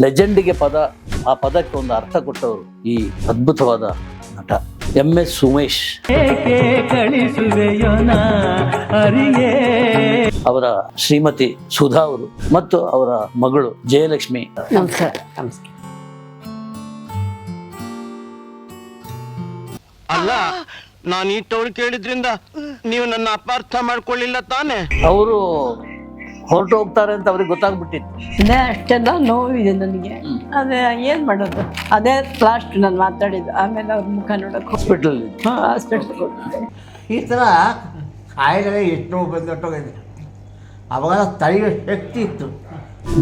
ಲೆಜೆಂಡ್ಗೆ ಪದ ಆ ಪದಕ್ಕೆ ಒಂದು ಅರ್ಥ ಕೊಟ್ಟವರು ಈ ಅದ್ಭುತವಾದ ನಟ. M S Umesh. ಅರಿಯೇ? ಅವರ ಶ್ರೀಮತಿ ಸುಧಾ ಅವರು ಮತ್ತು ಅವರ ಮಗಳು ಜಯಲಕ್ಷ್ಮಿ. ನಮಸ್ಕಾರ ನಮಸ್ಕಾರ. ಅಲ್ಲ ನಾನು ಈ ಕೇಳಿದ್ರಿಂದ ನೀವು ನನ್ನ ಅಪಾರ್ಥ ಮಾಡ್ಕೊಳ್ಳಿಲ್ಲ ತಾನೆ? ಅವರು ಹೊರಟು ಹೋಗ್ತಾರೆ ಅಂತ ಅವ್ರಿಗೆ ಗೊತ್ತಾಗ್ಬಿಟ್ಟಿತ್ತು. ಅದೇ ಅಷ್ಟೆಲ್ಲ ನೋವಿದೆ ನನಗೆ. ಅದೇ ಏನ್ ಮಾಡೋದು? ಅದೇ ಲಾಸ್ಟ್ ನಾನು ಮಾತಾಡಿದ್ದು. ಆಮೇಲೆ ಅವ್ರ ಮುಖ ನೋಡಕ್ ಹಾಸ್ಪಿಟಲ್ ಈ ಥರ ಕಾಯಿಲೆ ಎಷ್ಟು ಬಂದೊಟ್ಟೋಗಿದೆ ಅವಾಗ ತಳಿಯೋ ಶಕ್ತಿ ಇತ್ತು.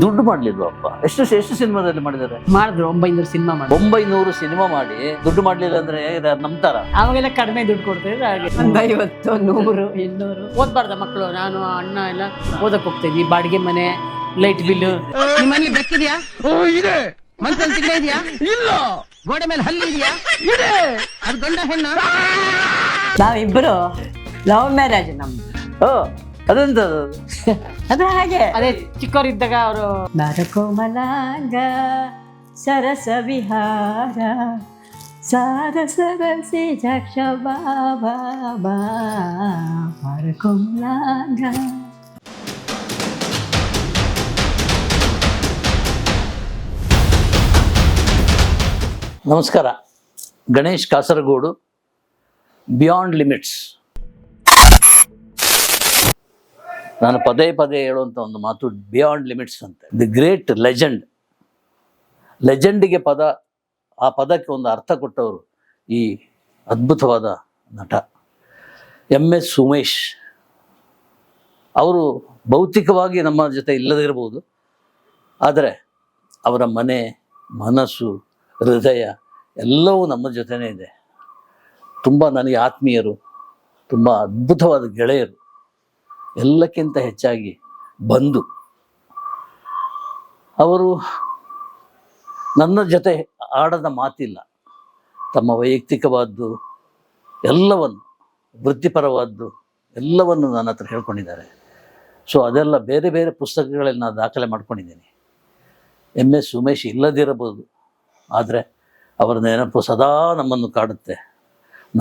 ದುಡ್ಡು ಮಾಡ್ಲಿಲ್ವಾ ಅಪ್ಪ? ಎಷ್ಟು ಎಷ್ಟು ಸಿನಿಮಾದಲ್ಲಿ ಮಾಡಿದ್ದಾರೆ? ಮಾಡಿದ್ರು ಒಂಬೈನೂರು ಸಿನಿಮಾ ಮಾಡಿ ಒಂಬೈನೂರು ಸಿನಿಮಾ ಮಾಡಿ ದುಡ್ಡು ಮಾಡ್ಲಿಲ್ಲ ಅಂದ್ರೆ ನಮ್ ನಂಬ್ತಾರ? ಅವಾಗೆಲ್ಲ ಕಡಿಮೆ ದುಡ್ಡು ಕೊಡ್ತಿದ್ರು ಹಾಗೆ. ಒಂದು ಐವತ್ತು ನೂರು. ಇನ್ನೂರು. ಓದ್ಬಾರ್ದ ಮಕ್ಕಳು ನಾನು ಅಣ್ಣ ಎಲ್ಲ ಓದಕ್ ಹೋಗ್ತಿದ್ವಿ ಬಾಡಿಗೆ ಮನೆ ಲೈಟ್ ಬಿಲ್ಲು. ನಿಮ್ಮಲ್ಲಿ ಬೆಕ್ಕಿದ್ಯಾ? ಇದೆ. ಮನ್ಸಲ್ಲಿ ತಿಂಡ ಇದೆಯಾ? ಇಲ್ಲ. ಗೋಡೆ ಮೇಲೆ ಹಲ್ಲಿ ಇದೆಯಾ? ಇದೆ. ಅದು ಗಂಡ ಹೆಣ್ಣು? ನಾವಿಬ್ಬರು ಲವ್ ಮ್ಯಾರೇಜ್ ನಮ್ದು. ಓ ಅದೆಂತ ಅದು ಹಾಗೆ. ಅದೇ ಚಿಕ್ಕವರಿದ್ದಾಗ ಅವರು ನರಕೋಮಲಾಂಗ ಸರಸ ವಿಹಾರ ಸರಸ ಸರಸಿ ಜಕ್ಷ ಬಾಬಾ ನರಕೋಮಲಾಂಗ ನಮಸ್ಕಾರ. ಗಣೇಶ್ ಕಾಸರಗೋಡು ಬಿಯಾಂಡ್ ಲಿಮಿಟ್ಸ್ ನಾನು ಪದೇ ಪದೇ ಹೇಳುವಂಥ ಒಂದು ಮಾತು ಬಿಯಾಂಡ್ ಲಿಮಿಟ್ಸ್ ಅಂತ. ದಿ ಗ್ರೇಟ್ ಲೆಜೆಂಡ್ ಲೆಜೆಂಡ್ಗೆ ಪದ, ಆ ಪದಕ್ಕೆ ಒಂದು ಅರ್ಥ ಕೊಟ್ಟವರು ಈ ಅದ್ಭುತವಾದ ನಟ. M S. ಉಮೇಶ್. ಅವರು ಭೌತಿಕವಾಗಿ ನಮ್ಮ ಜೊತೆ ಇಲ್ಲದಿರಬಹುದು ಆದರೆ ಅವರ ಮನೆ, ಮನಸ್ಸು, ಹೃದಯ ಎಲ್ಲವೂ ನಮ್ಮ ಜೊತೆನೇ ಇದೆ. ತುಂಬ ನನಗೆ ಆತ್ಮೀಯರು, ತುಂಬ ಅದ್ಭುತವಾದ ಗೆಳೆಯರು. ಎಲ್ಲಕ್ಕಿಂತ ಹೆಚ್ಚಾಗಿ ಬಂದು ಅವರು ನನ್ನ ಜೊತೆ ಆಡದ ಮಾತಿಲ್ಲ. ತಮ್ಮ ವೈಯಕ್ತಿಕವಾದ್ದು ಎಲ್ಲವನ್ನು, ವೃತ್ತಿಪರವಾದ್ದು ಎಲ್ಲವನ್ನು ನನ್ನ ಹತ್ರ ಹೇಳ್ಕೊಂಡಿದ್ದಾರೆ. ಸೊ ಅದೆಲ್ಲ ಬೇರೆ ಬೇರೆ ಪುಸ್ತಕಗಳಲ್ಲಿ ನಾನು ದಾಖಲೆ ಮಾಡ್ಕೊಂಡಿದ್ದೀನಿ. ಎಂ ಎಸ್ ಉಮೇಶ್ ಇಲ್ಲದಿರಬಹುದು, ಆದರೆ ಅವರ ನೆನಪು ಸದಾ ನಮ್ಮನ್ನು ಕಾಡುತ್ತೆ.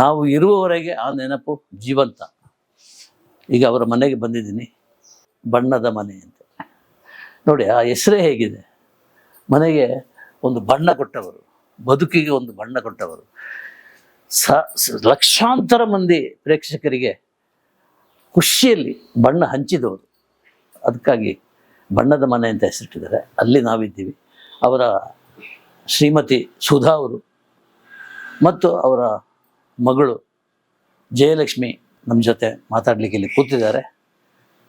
ನಾವು ಇರುವವರೆಗೆ ಆ ನೆನಪು ಜೀವಂತ. ಈಗ ಅವರ ಮನೆಗೆ ಬಂದಿದ್ದೀನಿ. ಬಣ್ಣದ ಮನೆ ಅಂತ. ನೋಡಿ, ಆ ಹೆಸರೇ ಹೇಗಿದೆ. ಮನೆಗೆ ಒಂದು ಬಣ್ಣ ಕೊಟ್ಟವರು, ಬದುಕಿಗೆ ಒಂದು ಬಣ್ಣ ಕೊಟ್ಟವರು. ಸ ಲಕ್ಷಾಂತರ ಮಂದಿ ಪ್ರೇಕ್ಷಕರಿಗೆ ಖುಷಿಯಲ್ಲಿ ಬಣ್ಣ ಹಂಚಿದವರು. ಅದಕ್ಕಾಗಿ ಬಣ್ಣದ ಮನೆ ಅಂತ ಹೆಸರಿಟ್ಟಿದ್ದಾರೆ. ಅಲ್ಲಿ ನಾವಿದ್ದೀವಿ. ಅವರ ಶ್ರೀಮತಿ ಸುಧಾ ಅವರು ಮತ್ತು ಅವರ ಮಗಳು ಜಯಲಕ್ಷ್ಮಿ ನಮ್ಮ ಜೊತೆ ಮಾತಾಡಲಿಕ್ಕೆ ಇಲ್ಲಿ ಕೂತಿದ್ದಾರೆ.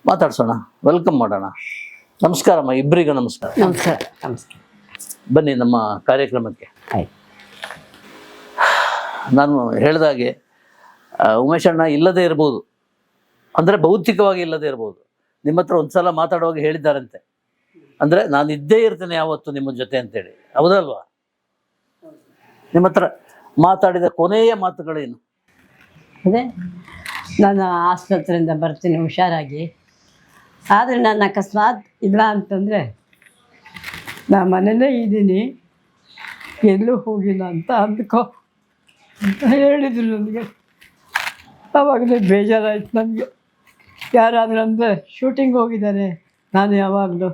ಮಾತಾಡ್ಸೋಣ ವೆಲ್ಕಮ್ ಮಾಡೋಣ. ನಮಸ್ಕಾರಮ್ಮ ಇಬ್ಬರಿಗೂ ನಮಸ್ಕಾರ ನಮಸ್ಕಾರ. ನಮಸ್ಕಾರ. ಬನ್ನಿ ನಮ್ಮ ಕಾರ್ಯಕ್ರಮಕ್ಕೆ. ಆಯ್ತು. ನಾನು ಹೇಳಿದಾಗೆ ಅಣ್ಣ ಇಲ್ಲದೇ ಇರ್ಬೋದು. ಅಂದರೆ ಭೌತಿಕವಾಗಿ ಇಲ್ಲದೇ ಇರ್ಬೋದು. ನಿಮ್ಮ ಹತ್ರ ಒಂದ್ಸಲ ಮಾತಾಡುವಾಗ ಹೇಳಿದ್ದಾರಂತೆ. ಅಂದರೆ ನಾನು ಇದ್ದೇ ಇರ್ತೇನೆ ಯಾವತ್ತು ನಿಮ್ಮ ಜೊತೆ ಅಂತೇಳಿ. ಹೌದಲ್ವಾ? ನಿಮ್ಮ ಹತ್ರ ಮಾತಾಡಿದ ಕೊನೆಯ ಮಾತುಗಳೇನು? ಅದೇ ನಾನು ಆಸ್ಪತ್ರೆಯಿಂದ ಬರ್ತೀನಿ, ಹುಷಾರಾಗಿ. ಆದರೆ ನಾನು ಅಕಸ್ಮಾತ್ ಇಲ್ಲ ಅಂತಂದರೆ, ನಾ ಮನೇಲೇ ಇದ್ದೀನಿ, ಎಲ್ಲೂ ಹೋಗಿಲ್ಲ ಅಂತ ಅಂದ್ಕೋ, ಅಂತ ಹೇಳಿದ್ರು ನನಗೆ. ಆವಾಗಲೇ ಬೇಜಾರಾಯ್ತು ನನಗೆ. ಯಾರಾದರೂ ಅಂದರೆ ಶೂಟಿಂಗ್ ಹೋಗಿದ್ದಾರೆ, ನಾನು ಯಾವಾಗಲೂ.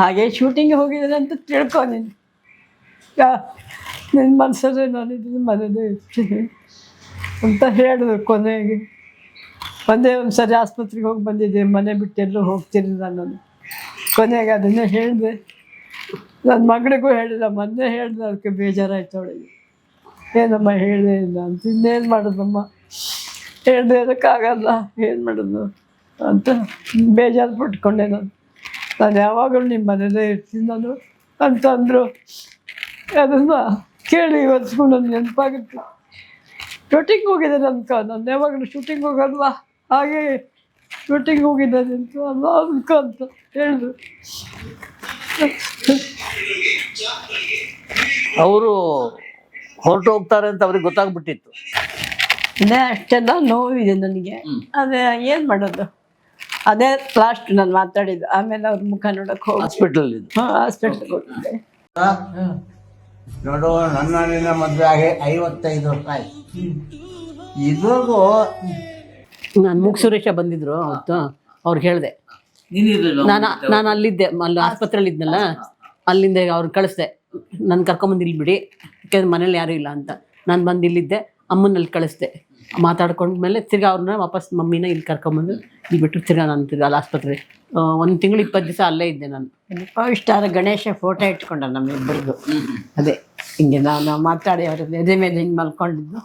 ಹಾಗೆ ಶೂಟಿಂಗ್ ಹೋಗಿದ್ದಾರೆ ಅಂತ ತಿಳ್ಕೊ ನೀನು. ನಿನ್ನ ಮನಸ್ಸಲ್ಲೇ ನಾನು ಇದನ್ನು ಮನೇಲೇ ಇರ್ತೀನಿ ಅಂತ ಹೇಳಿದ್ರು ಕೊನೆಗೆ. ಒಂದೇ ಒಂದು ಸರಿ ಆಸ್ಪತ್ರೆಗೆ ಹೋಗಿ ಬಂದಿದ್ದೆ, ಮನೆ ಬಿಟ್ಟು ಎಲ್ಲರೂ ಹೋಗ್ತೀನಿ ನಾನು. ಕೊನೆಗೆ ಅದನ್ನೇ ಹೇಳಿದೆ. ನನ್ನ ಮಗಳಿಗೂ ಹೇಳಿಲ್ಲ, ಮೊನ್ನೆ ಹೇಳಿದೆ, ಅದಕ್ಕೆ ಬೇಜಾರಾಯ್ತು ಅವಳಿಗೆ. ಏನಮ್ಮ ಹೇಳಿದೆ ಇಲ್ಲ ಅಂತ, ಇನ್ನೇನು ಮಾಡೋದಮ್ಮ? ಹೇಳಿದೆ ಅದಕ್ಕಾಗಲ್ಲ, ಏನು ಮಾಡೋದು ಅಂತ ಬೇಜಾರು ಪಟ್ಕೊಂಡೆ ನಾನು. ನಾನು ಯಾವಾಗಲೂ ನಿಮ್ಮ ಮನೇಲೇ ಇರ್ತೀನಿ ನಾನು ಅಂತಂದರು ಅದನ್ನು ಕೇಳಿ ಇವತ್ತು ನನಗೆ ನೆನಪಾಗುತ್ತೆ. ಶೂಟಿಂಗ್ ಹೋಗಿದೆ ನನ್ನ ಕ ನಾನು ಯಾವಾಗಲೂ ಶೂಟಿಂಗ್ ಹೋಗಲ್ವಾ ಹಾಗೆ ಶೂಟಿಂಗ್ ಹೋಗಿದ್ದಾರೆ ಅಂತ ಅಲ್ಲ ಅಂತ ಹೇಳಿದ್ರು ಅವರು ಹೊರಟು ಹೋಗ್ತಾರೆ ಅಂತ ಅವ್ರಿಗೆ ಗೊತ್ತಾಗ್ಬಿಟ್ಟಿತ್ತು. ಅದೇ ಅಷ್ಟೆಲ್ಲ ನೋವಿದೆ ನನಗೆ. ಅದೇ ಏನು ಮಾಡೋದು? ಅದೇ ಲಾಸ್ಟ್ ನಾನು ಮಾತಾಡಿದ್ದು. ಆಮೇಲೆ ಅವ್ರ ಮುಖ ನೋಡಕ್ಕೆ ಹೋಗಿ. ಹಾಸ್ಪಿಟಲ್ ಹಾಂ ಹಾಸ್ಪಿಟ್ಲಿಗೆ ಹೋಗಿದ್ದೆ. ನೋಡು ನನ್ನ ಮದುವೆ ಆಗಿ ಐವತ್ತೈದು ರೂಪಾಯಿ. ಆಯ್ತು ಇದ್ರಿಗೂ ನಾನು ಮೂಗ್ ಸುರೇಶ ಬಂದಿದ್ರು ಅವತ್ತು. ಅವ್ರು ಹೇಳ್ದೆ. ನಾನು ನಾನು ಅಲ್ಲಿದ್ದೆ ಅಲ್ಲಿ ಆಸ್ಪತ್ರೆಯಲ್ಲಿ ಇದ್ನಲ್ಲ? ಅಲ್ಲಿಂದ ಅವ್ರು ಕಳಿಸ್ದೆ. ನಾನು ಕರ್ಕೊಂಬಂದು ಇಲ್ಲಿ ಬಿಡಿ ಯಾಕೆಂದ್ರೆ ಮನೇಲಿ ಯಾರೂ ಇಲ್ಲ ಅಂತ. ನಾನು ಬಂದು ಇಲ್ಲಿದ್ದೆ ಅಮ್ಮನಲ್ಲಿ ಕಳಿಸ್ದೆ. ಮಾತಾಡ್ಕೊಂಡ್ಮೇಲೆ ತಿರ್ಗಾ ಅವ್ರನ್ನ ವಾಪಸ್ ಮಮ್ಮಿನ ಇಲ್ಲಿ ಕರ್ಕೊಂಬಂದು ಇಲ್ಲಿ ಬಿಟ್ಟು ತಿರ್ಗಾ ನಾನು ತಿರ್ಗಾ ಅಲ್ಲಿ ಆಸ್ಪತ್ರೆ. ಒಂದು ತಿಂಗಳು ಇಪ್ಪತ್ತು ದಿವಸ ಅಲ್ಲೇ ಇದ್ದೆ ನಾನು. ಇಷ್ಟಾರ ಗಣೇಶ ಫೋಟೋ ಇಟ್ಕೊಂಡ ನಮ್ಮಿಬ್ಬರಿಗೂ ಅದೇ ಹಿಂಗೆ ನಾನು ಮಾತಾಡಿ ಅವ್ರದ್ದು ಎದೆ ಮೇಲೆ ಹಿಂಗೆ ಮಲ್ಕೊಂಡಿದ್ದು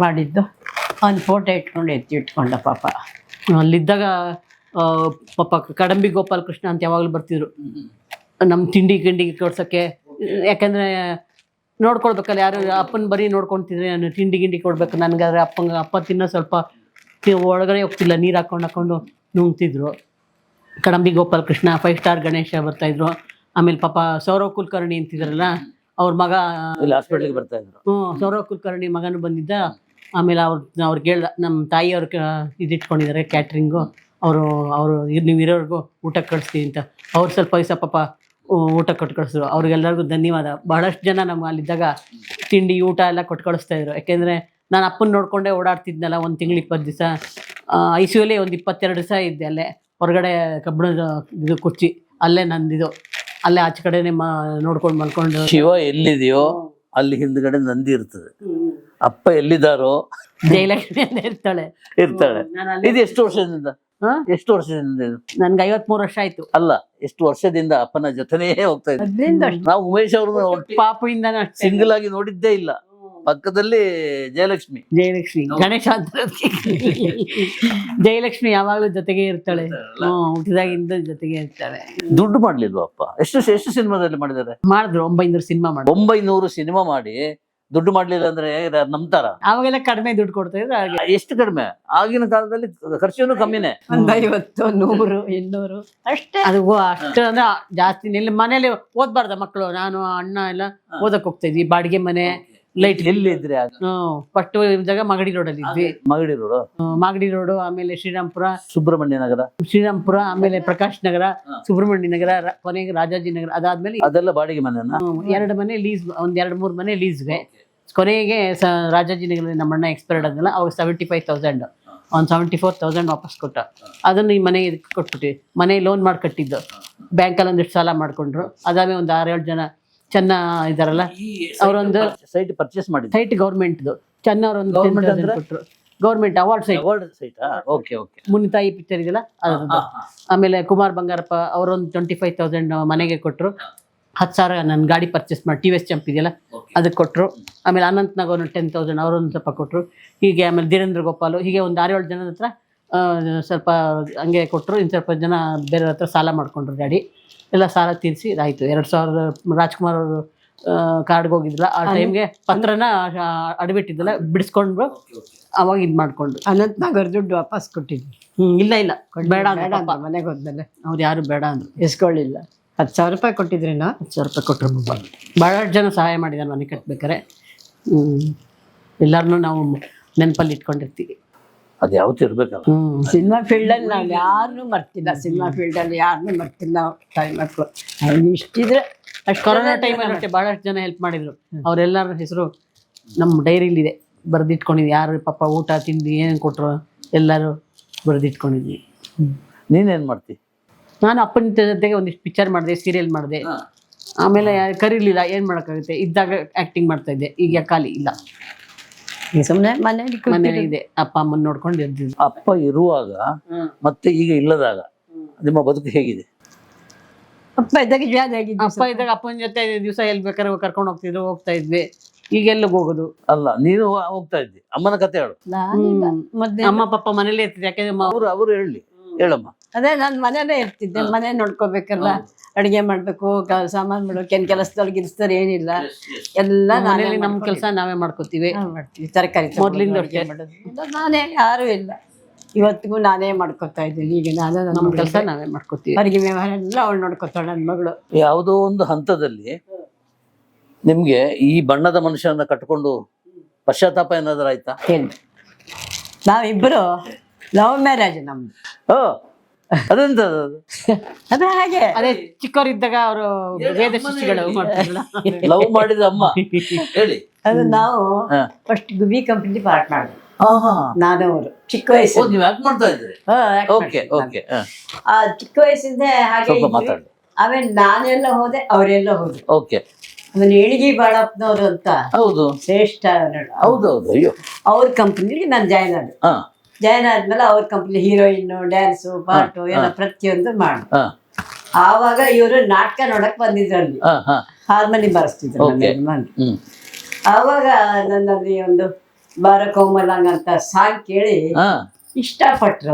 ಮಾಡಿದ್ದು. ಅವ್ನು ಫೋಟೋ ಇಟ್ಕೊಂಡು ಎತ್ತಿ ಇಟ್ಕೊಂಡ ಪಾಪ. ಅಲ್ಲಿದ್ದಾಗ ಪಾಪ ಕಡಂಬಿ ಗೋಪಾಲ ಕೃಷ್ಣ ಅಂತ ಯಾವಾಗಲೂ ಬರ್ತಿದ್ರು. ನಮ್ಮ ತಿಂಡಿ ಗಿಂಡಿ ಕೊಡ್ಸೋಕ್ಕೆ. ಯಾಕಂದರೆ ನೋಡ್ಕೊಳ್ಬೇಕಲ್ಲ ಯಾರು ಅಪ್ಪನ ಬರೀ ನೋಡ್ಕೊಂತಿದ್ರೆ ನಾನು ತಿಂಡಿ ಗಿಂಡಿ ಕೊಡ್ಬೇಕು. ನನಗಾದ್ರೆ ಅಪ್ಪಂಗೆ ಅಪ್ಪ ತಿನ್ನೋ ಸ್ವಲ್ಪ ಒಳಗಡೆ ಹೋಗ್ತಿಲ್ಲ ನೀರು ಹಾಕೊಂಡು ಹಾಕೊಂಡು ನುಂಗ್ತಿದ್ರು. ಕಡಂಬಿ ಗೋಪಾಲ ಕೃಷ್ಣ ಫೈವ್ ಸ್ಟಾರ್ ಗಣೇಶ ಬರ್ತಾಯಿದ್ರು ಆಮೇಲೆ ಪಾಪ ಸೌರವ್ ಕುಲಕರ್ಣಿ ಅಂತಿದ್ರಲ್ಲ ಅವ್ರ ಮಗ ಇಲ್ಲಿ ಹಾಸ್ಪಿಟ್ಲಿಗೆ ಬರ್ತಾ ಇದ್ರು. ಹ್ಞೂ ಸೌರವ್ ಕುಲಕರ್ಣಿ ಮಗನು ಬಂದಿದ್ದ. ಆಮೇಲೆ ಅವ್ರು ಅವ್ರಿಗೆ ಹೇಳ್ದ ನಮ್ಮ ತಾಯಿಯವ್ರ ಇದಿಟ್ಕೊಂಡಿದ್ದಾರೆ ಕ್ಯಾಟ್ರಿಂಗು ಅವರು ಅವರು ನೀವು ಇರೋರ್ಗು ಊಟ ಕಳಿಸ್ತೀವಿ ಅಂತ. ಅವ್ರು ಸ್ವಲ್ಪ ಪೈಸ ಪಾಪ ಊಟ ಕೊಟ್ಟು ಕಳಿಸಿದ್ರು. ಅವ್ರಿಗೆಲ್ಲರಿಗೂ ಧನ್ಯವಾದ. ಬಹಳಷ್ಟು ಜನ ನಮ್ಗೆ ಅಲ್ಲಿದ್ದಾಗ ತಿಂಡಿ ಊಟ ಎಲ್ಲ ಕೊಟ್ಟು ಕಳಿಸ್ತಾ ಇದ್ರು. ಯಾಕೆಂದರೆ ನಾನು ಅಪ್ಪನ ನೋಡ್ಕೊಂಡೇ ಓಡಾಡ್ತಿದ್ನಲ್ಲ ಒಂದು ತಿಂಗಳು ಇಪ್ಪತ್ತು ದಿವಸ. ಐ ಸಿ ಯುಲಿ ಒಂದು ಇಪ್ಪತ್ತೆರಡು ದಿವಸ ಇದ್ದೆ ಅಲ್ಲೇ. ಹೊರಗಡೆ ಕಬ್ಬಿಣದ ಇದು ಕುರ್ಚಿ. ಅಲ್ಲೇ ನಂದಿದು. ಅಲ್ಲೇ ಆಚೆ ಕಡೆನೇ ಮಾ ನೋಡ್ಕೊಂಡು ಮಲ್ಕೊಂಡು ಶಿವ ಎಲ್ಲಿದೆಯೋ ಅಲ್ಲಿ ಹಿಂದ್ಗಡೆ ನಂದಿ ಇರ್ತದೆ. ಅಪ್ಪ ಎಲ್ಲಿದ್ದಾರೋ ಜಯಲಕ್ಷ್ಮಿ ಇರ್ತಾಳೆ. ಇರ್ತಾಳೆ. ಇದು ಎಷ್ಟು ವರ್ಷದಿಂದ? ಎಷ್ಟು ವರ್ಷದಿಂದ ಇದು? ನನ್ಗೆ ಐವತ್ಮೂರು ವರ್ಷ ಆಯ್ತು. ಅಲ್ಲ ಎಷ್ಟು ವರ್ಷದಿಂದ ಅಪ್ಪನ ಜೊತೆನೇ ಹೋಗ್ತಾ ಇದ್ದೆ. ನಾವು ಉಮೇಶ್ ಅವ್ರನ್ನ ಪಾಪಿಂದ ಸಿಂಗಲ್ ಆಗಿ ನೋಡಿದ್ದೇ ಇಲ್ಲ. ಪಕ್ಕದಲ್ಲಿ ಜಯಲಕ್ಷ್ಮಿ. ಜಯಲಕ್ಷ್ಮಿ. ಗಣೇಶ ಅಂತ ಜಯಲಕ್ಷ್ಮಿ ಯಾವಾಗಲೂ ಜೊತೆಗೆ ಇರ್ತಾಳೆ. ಹುಟ್ಟಿದಾಗಿಂದ ಜೊತೆಗೆ ಇರ್ತಾಳೆ. ದುಡ್ಡು ಮಾಡ್ಲಿಲ್ವಾ ಅಪ್ಪ ಎಷ್ಟು ಎಷ್ಟು ಸಿನಿಮಾದಲ್ಲಿ ಮಾಡಿದ್ದಾರೆ? ಮಾಡಿದ್ರು ಒಂಬೈನೂರು ಸಿನಿಮಾ ಮಾಡಿ ಒಂಬೈನೂರು ಸಿನಿಮಾ ಮಾಡಿ ದುಡ್ಡು ಮಾಡ್ಲಿಲ್ಲ ಅಂದ್ರೆ ನಂಬ್ತಾರ? ಅವಾಗೆಲ್ಲ ಕಡಿಮೆ ದುಡ್ಡು ಕೊಡ್ತಾ ಇದ್ರು ಹಾಗೆ. ಎಷ್ಟು ಕಡಿಮೆ? ಆಗಿನ ಕಾಲದಲ್ಲಿ ಖರ್ಚು ಕಮ್ಮಿನೇ. ಒಂದು ಐವತ್ತು ನೂರು ಇನ್ನೂರು. ಅಷ್ಟೇ. ಅದು ಅಷ್ಟು ಅಂದ್ರೆ ಜಾಸ್ತಿ ಇಲ್ಲಿ ಮನೇಲಿ ಓದ್ಬಾರ್ದ ಮಕ್ಕಳು ನಾನು ಅಣ್ಣ ಎಲ್ಲ ಓದಕ್ ಹೋಗ್ತಾ ಇದ್ವಿ. ಬಾಡಿಗೆ ಮನೆ ಲೈಟ್ ಎಲ್ಲಿ ಇದ್ರಿ ಆಗ? ಹ್ಮ್ ಫಸ್ಟ್ ಇದ್ದಾಗ ಮಗಡಿ ಅಲ್ಲಿ ಇದ್ವಿ. ಮಗಡಿ ರೋಡ್ ಮಾಗಡಿ ರೋಡ್ ಆಮೇಲೆ ಶ್ರೀರಾಮ್ಪುರ. ಸುಬ್ರಹ್ಮಣ್ಯ ನಗರ? ಶ್ರೀರಾಮ್ಪುರ ಆಮೇಲೆ ಪ್ರಕಾಶ್ ನಗರ ಸುಬ್ರಹ್ಮಣ್ಯ ನಗರ ಕೊನೆಗೆ ರಾಜಾಜಿ ನಗರ ಅದಾದ್ಮೇಲೆ ಅದೆಲ್ಲ ಬಾಡಿಗೆ ಮನೆ ಎರಡು ಮನೆ ಲೀಸ್ ಒಂದ್ ಎರಡ್ ಮೂರು ಮನೆ ಲೀಸ್ಗೆ ಕೊನೆಗೆ ಸ ರಾಜಾಜಿ ನಗರದಲ್ಲಿ ನಮ್ಮ ಅಣ್ಣ ಎಕ್ಸ್ಪೈರ್ಡ್ ಆದಲ್ಲ ಅವಾಗ ಸೆವೆಂಟಿ ಫೈವ್ ತೌಸಂಡ್ ಒಂದು ಸೆವೆಂಟಿ ಫೋರ್ ತೌಸಂಡ್ ವಾಪಸ್ ಕೊಟ್ಟ. ಅದನ್ನು ಈ ಮನೆ ಇದಕ್ಕೆ ಕೊಟ್ಬಿಟ್ಟು ಮನೆ ಲೋನ್ ಮಾಡಿ ಕಟ್ಟಿದ್ದು ಬ್ಯಾಂಕಲ್ಲಿ ಒಂದಿಷ್ಟು ಸಾಲ ಮಾಡ್ಕೊಂಡ್ರು. ಅದಾದ್ಮೇಲೆ ಒಂದು ಆರೇಳು ಜನ ಚೆನ್ನ ಇದಾರಲ್ಲ ಅವರೊಂದು ಸೈಟ್ ಪರ್ಚೇಸ್ ಮಾಡಿ ಸೈಟ್ ಗೌರ್ಮೆಂಟ್ದು ಚೆನ್ನ ಅವರೊಂದು? ಕೊಟ್ಟರು government award site award site okay okay Munitayi picture ಇದೆಯಲ್ಲ ಆಮೇಲೆ ಕುಮಾರ್ ಬಂಗಾರಪ್ಪ ಅವರೊಂದು ಟ್ವೆಂಟಿ ಫೈವ್ ತೌಸಂಡ್ ಮನೆಗೆ ಕೊಟ್ಟರು ಹತ್ತು ಸಾವಿರ ನನ್ನ ಗಾಡಿ ಪರ್ಚೇಸ್ ಮಾಡಿ ಟಿ ವಿ ಎಸ್ ಚಂಪ್ ಇದೆಯಲ್ಲ ಅದಕ್ಕೆ ಕೊಟ್ಟರು ಆಮೇಲೆ ಅನಂತ್ನಾಗ್ ಒಂದು ಟೆನ್ ತೌಸಂಡ್ ಅವರೊಂದು ಸ್ವಲ್ಪ ಕೊಟ್ಟರು ಹೀಗೆ ಆಮೇಲೆ ಧೀರೇಂದ್ರ ಗೋಪಾಲು ಹೀಗೆ ಒಂದು ಆರೇಳು ಜನದ ಹತ್ರ ಆ, ಸ್ವಲ್ಪ ಹಂಗೆ ಕೊಟ್ಟರು ಇನ್ನು ಸ್ವಲ್ಪ ಜನ ಬೇರೆ ಹತ್ರ ಸಾಲ ಮಾಡ್ಕೊಂಡ್ರು ಗಾಡಿ. ಎಲ್ಲ ಸಾಲ ತೀರಿಸಿ ಇದಾಯಿತು. ಎರಡು ಸಾವಿರದ ರಾಜ್ಕುಮಾರ್ ಅವರು ಕಾರ್ಡ್ಗೆ ಹೋಗಿದ್ರಲ್ಲ ಆ ಟೈಮ್ಗೆ ಪತ್ರನ ಅಡ್ಬಿಟ್ಟಿದ್ದಲ್ಲ ಬಿಡಿಸ್ಕೊಂಡ್ರು. ಅವಾಗ ಇದು ಅನಂತ್ ನಗರ್ ದುಡ್ಡು ವಾಪಸ್ ಕೊಟ್ಟಿದ್ವಿ ಹ್ಞೂ ಇಲ್ಲ ಇಲ್ಲ. ಬೇಡ ಬೇಡ ಮನೆಗೆ ಹೋದ್ಮೇಲೆ. ಅವ್ರು ಯಾರು ಬೇಡ ಅಂದ್ರು. ಇಸ್ಕೊಳ್ಳಿಲ್ಲ. ಹತ್ತು ಸಾವಿರ ರೂಪಾಯಿ ಕೊಟ್ಟಿದ್ರೇನೋ? ಹತ್ತು ಸಾವಿರ ರೂಪಾಯಿ ಕೊಟ್ಟರು ಭಾಳಷ್ಟು ಜನ ಸಹಾಯ ಮಾಡಿದ್ದಾರೆ ಮನೆ ಕಟ್ಬೇಕಾರೆ ಹ್ಞೂ ಎಲ್ಲರನ್ನೂ ನಾವು ನೆನಪಲ್ಲಿ ಇಟ್ಕೊಂಡಿರ್ತೀವಿ. ಅದು ಯಾವತ್ತೂ ಇರಬೇಕಲ್ಲ. ಹ್ಞೂ ಸಿನಿಮಾ ಫೀಲ್ಡಲ್ಲಿ ನಾವು ಯಾರನ್ನೂ ಮರ್ತಿಲ್ಲ. ಸಿನಿಮಾ ಫೀಲ್ಡಲ್ಲಿ ಯಾರನ್ನೂ ಮರ್ತಿಲ್ಲ. ನಾವು ತಾಯಿ ಮಕ್ಕಳು ಇಷ್ಟಿದ್ರೆ ಅಷ್ಟು ಕೊರೋನಾ ಟೈಮಲ್ಲಿ ಅಷ್ಟೇ ಭಾಳಷ್ಟು ಜನ ಹೆಲ್ಪ್ ಮಾಡಿದ್ರು. ಅವರೆಲ್ಲರ ಹೆಸರು ನಮ್ಮ ಡೈರಿಲಿದೆ. ಬರೆದಿಟ್ಕೊಂಡಿದ್ವಿ. ಯಾರು ಪಾಪ ಊಟ ತಿಂಡಿ ಏನೇನು ಕೊಟ್ಟರು ಎಲ್ಲರೂ ಬರೆದಿಟ್ಕೊಂಡಿದ್ವಿ. ನೀನೇನು ಮಾಡ್ತಿ? ನಾನು ಅಪ್ಪನ ಜೊತೆಗೆ ಒಂದಿಷ್ಟು ಪಿಕ್ಚರ್ ಮಾಡಿದೆ ಸೀರಿಯಲ್ ಮಾಡಿದೆ. ಆಮೇಲೆ ಯಾರು ಕರೀಲಿಲ್ಲ ಏನು ಮಾಡೋಕ್ಕಾಗುತ್ತೆ? ಇದ್ದಾಗ ಆ್ಯಕ್ಟಿಂಗ್ ಮಾಡ್ತಾ ಇದ್ದೆ. ಈಗ ಖಾಲಿ ಇಲ್ಲ. ಸುಮ್ಮನೆ ಮನೇಲಿ ಮನೇಲಿ ಇದೆ. ಅಪ್ಪ ಅಮ್ಮನ ನೋಡ್ಕೊಂಡು ಇರ್ತಿದ್ವಿ ಅಪ್ಪ ಇರುವಾಗ ಮತ್ತೆ ಈಗ ಇಲ್ಲದಾಗ ನಿಮ್ಮ ಬದುಕು ಹೇಗಿದೆ? ಅಪ್ಪ ಇದ್ದಾಗ ಅಪ್ಪ ಇದ್ದಾಗ ಅಪ್ಪನ ಜೊತೆ ದಿವಸ ಎಲ್ಲಿ ಬೇಕಾದ್ರೆ ಕರ್ಕೊಂಡು ಹೋಗ್ತಿದ್ರು ಹೋಗ್ತಾ ಇದ್ವಿ. ಈಗ ಎಲ್ಲಿಗೆ ಹೋಗೋದು? ಅಲ್ಲ ನೀನು ಹೋಗ್ತಾ ಇದ್ದಿ. ಅಮ್ಮನ ಕತೆ ಹೇಳು. ಅಮ್ಮ ಪಪ್ಪ ಮನೇಲಿ ಇರ್ತಿದ್ದೆ. ಯಾಕಂದ್ರೆ ಅವರು ಅವರು ಹೇಳಿ ಹೇಳಮ್ಮ. ಅದೇ ನಾನು ಮನೇಲೇ ಇರ್ತಿದ್ದೆ ಮನೆ ನೋಡ್ಕೋಬೇಕಲ್ಲ ಅಡಿಗೆ ಮಾಡ್ಬೇಕು ಸಾಮಾನು ಸಾಮಾನ್ ಮಾಡ್ಬೇಕು ಏನ್ ಕೆಲಸದೊಳಗೆ ಗಿಲ್ಸ್ತಾರೆ ಏನಿಲ್ಲ. ಎಲ್ಲ ನಾನೇ ನಮ್ಮ ಕೆಲಸ ನಾವೇ ಮಾಡ್ಕೋತೀವಿ. ಮಾಡ್ತೀವಿ ತರಕಾರಿ ಮೊದ್ಲಿಂದ ಮಾಡೋದು. ನಾನೇ ಯಾರು ಇಲ್ಲ. ಇವತ್ತಿಗೂ ನಾನೇ ಮಾಡ್ಕೊತಾ ಇದ್ದೀನಿ ಈಗ ನಾನೇ ನಮ್ಮ ಕೆಲಸ ನಾವೇ ಮಾಡ್ಕೋತೀವಿ. ಅಡುಗೆ ವ್ಯವಹಾರ ಎಲ್ಲ ಅವಳು ನೋಡ್ಕೊತಾಳೆ ನನ್ನ ಮಗಳು. ಯಾವುದೋ ಒಂದು ಹಂತದಲ್ಲಿ ನಿಮ್ಗೆ ಈ ಬಣ್ಣದ ಮನುಷ್ಯನ ಕಟ್ಕೊಂಡು ಪಶ್ಚಾತ್ತಾಪ ಏನಾದ್ರು ಆಯ್ತಾ? ಏನು ನಾವಿಬ್ಬರು ಲವ್ ಮ್ಯಾರೇಜ್ ನಮ್ದು. ಓ ಅದೆಂತ ಅದೇ ಅದು ಹಾಗೆ. ಅದೇ ಚಿಕ್ಕವರಿದ್ದಾಗ ಅವರು ವೇದ ಶಿಷ್ಯಗಳು ಲವ್ ಮಾಡಿದ ಅಮ್ಮ. ಹೇಳಿ. ಅದು ನಾವು ಫಸ್ಟ್ ಗುಬಿ ಕಂಪ್ನಿ ಪಾರ್ಟ್ ಮಾಡಿದ್ವಿ. ನಾನು ಅವರು ಚಿಕ್ಕ ಓ ವಯಸ್ಸು ನೀವು ಯಾಕೆ ಮಾಡ್ತಾ ಇದ್ರಿ ಓಕೆ ಓಕೆ ಆ ಚಿಕ್ಕ ವಯಸ್ಸಿಂದ ಹಾಗೆ. ಮಾತಾಡಿ. ಆಮೇಲೆ ನಾನೆಲ್ಲ ಹೋದೆ ಅವರೆಲ್ಲ ಹೋದ್ರು. ಓಕೆ ಆಮೇಲೆ ಏಳಿಗೆ ಬಾಳಪ್ಪನವರು ಅಂತ. ಹೌದು. ಶ್ರೇಷ್ಠ ಹೌದು ಹೌದು ಅಯ್ಯೋ. ಅವ್ರ ಕಂಪ್ನಿಗೆ ನಾನು ಜಾಯ್ನ್ ಆದೆ. ಹಾ. ಜಾಯ್ನ್ ಆದ್ಮೇಲೆ ಅವ್ರ ಕಂಪ್ನಿ ಹೀರೋಯಿನ್ ಡ್ಯಾನ್ಸು ಪಾಟು ಎಲ್ಲ ಪ್ರತಿಯೊಂದು ಮಾಡ ಆವಾಗ ಇವರು ನಾಟಕ ನೋಡಕ್ ಬಂದಿದ್ರು ಅಲ್ಲಿ. ಹಾರ್ಮೋನಿ ಬಾರಿಸ್ತಿದ್ರು ಅವಾಗ. ಆವಾಗ ನನ್ನಲ್ಲಿ ಒಂದು ಬಾರ ಕೋಮಲಾಂಗ್ ಅಂತ ಸಾಂಗ್ ಕೇಳಿ ಇಷ್ಟಪಟ್ರು.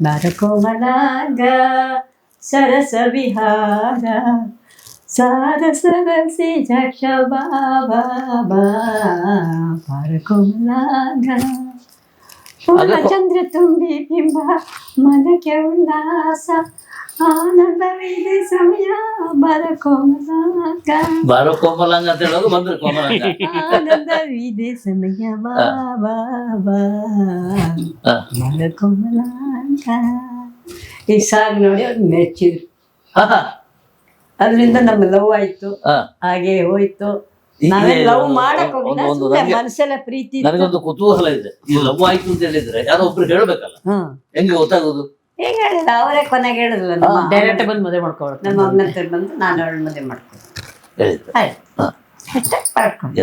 ಬಾರ ಕೋಮಲಾಂಗ ಸರಸ ವಿಹಾರ ಸಾರ ಸರಸಿ ಜಕ್ಷ ಬಾಬಾ ಬಾರ ಕೋಮಲಾಂಗ ಚಂದ್ರ ತುಂಬಿ ಬಿಂಬ ಮನಕ್ಕೆ ಉಲ್ಲಾಸ. ಆನಂದವಿದೆ ಸಮಯ ಬರ ಕೋಮಲಾಂಗ ಬಾರೋ ಕೋಮಲಾಂಗ ಅಂತ ಹೇಳೋದು ಬಂದ್ರೆ ಕೋಮಲಾಂಗ. ಆನಂದವಿದೆ ಸಮಯ ಬಾಬಾ ಹಾ. ಬರ ಕೋಮಲಾಂಗ ಈ ಸಾಂಗ್ ನೋಡಿ ಅವ್ರು ಮೆಚ್ಚಿದ್ರು. ಅದರಿಂದ ನಮ್ಮ ಲವ್ ಆಯ್ತು. ಹಾಗೆ ಹೋಯ್ತು. ನಾವೇ ನನಗೊಂದು ಕುತೂಹಲ ಇದೆ. ಈ ಲವ್ ಆಯ್ತು ಅಂತ ಹೇಳಿದ್ರೆ ಯಾರೋ ಒಬ್ರು ಹೇಳ್ಬೇಕಲ್ಲ? ಹೆಂಗೆ ಗೊತ್ತಾಗೋದು? ಹೇಗೆ ಹೇಳಿಲ್ಲ ಅವರೇ ಕೊನೆಗೆ ಹೇಳಿದ್ರು ಡೈರೆಕ್ಟ್ ಬಂದು ಮದುವೆ ಮಾಡ್ಕೊಳ್ಳೋದು ನನ್ನ ಮಗನ ಬಂದು ನಾನು ಅವಳ ಮದುವೆ ಮಾಡ್ಕೊಂಡು.